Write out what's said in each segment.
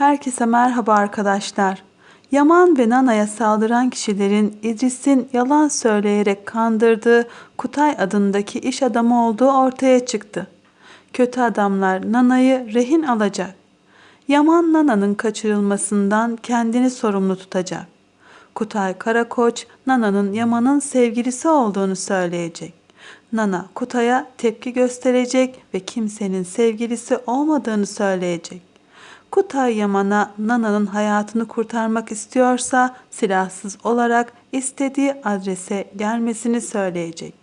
Herkese merhaba arkadaşlar. Yaman ve Nana'ya saldıran kişilerin İdris'in yalan söyleyerek kandırdığı Kutay adındaki iş adamı olduğu ortaya çıktı. Kötü adamlar Nana'yı rehin alacak. Yaman Nana'nın kaçırılmasından kendini sorumlu tutacak. Kutay Karakoç Nana'nın Yaman'ın sevgilisi olduğunu söyleyecek. Nana Kutay'a tepki gösterecek ve kimsenin sevgilisi olmadığını söyleyecek. Kutay Yaman'a Nana'nın hayatını kurtarmak istiyorsa silahsız olarak istediği adrese gelmesini söyleyecek.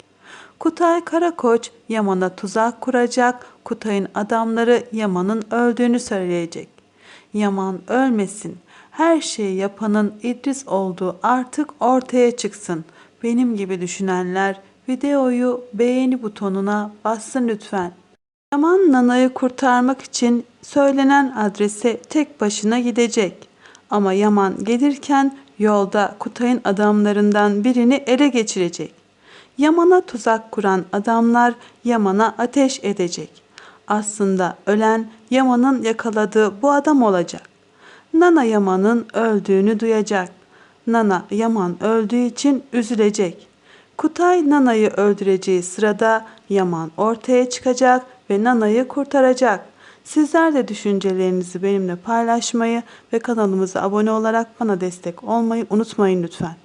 Kutay Karakoç Yaman'a tuzak kuracak, Kutay'ın adamları Yaman'ın öldüğünü söyleyecek. Yaman ölmesin, her şeyi yapanın İdris olduğu artık ortaya çıksın. Benim gibi düşünenler videoyu beğeni butonuna bassın lütfen. Yaman Nana'yı kurtarmak için söylenen adrese tek başına gidecek. Ama Yaman gelirken yolda Kutay'ın adamlarından birini ele geçirecek. Yaman'a tuzak kuran adamlar Yaman'a ateş edecek. Aslında ölen Yaman'ın yakaladığı bu adam olacak. Nana Yaman'ın öldüğünü duyacak. Nana Yaman öldüğü için üzülecek. Kutay Nana'yı öldüreceği sırada Yaman ortaya çıkacak ve Nana'yı kurtaracak. Sizler de düşüncelerinizi benimle paylaşmayı ve kanalımıza abone olarak bana destek olmayı unutmayın lütfen.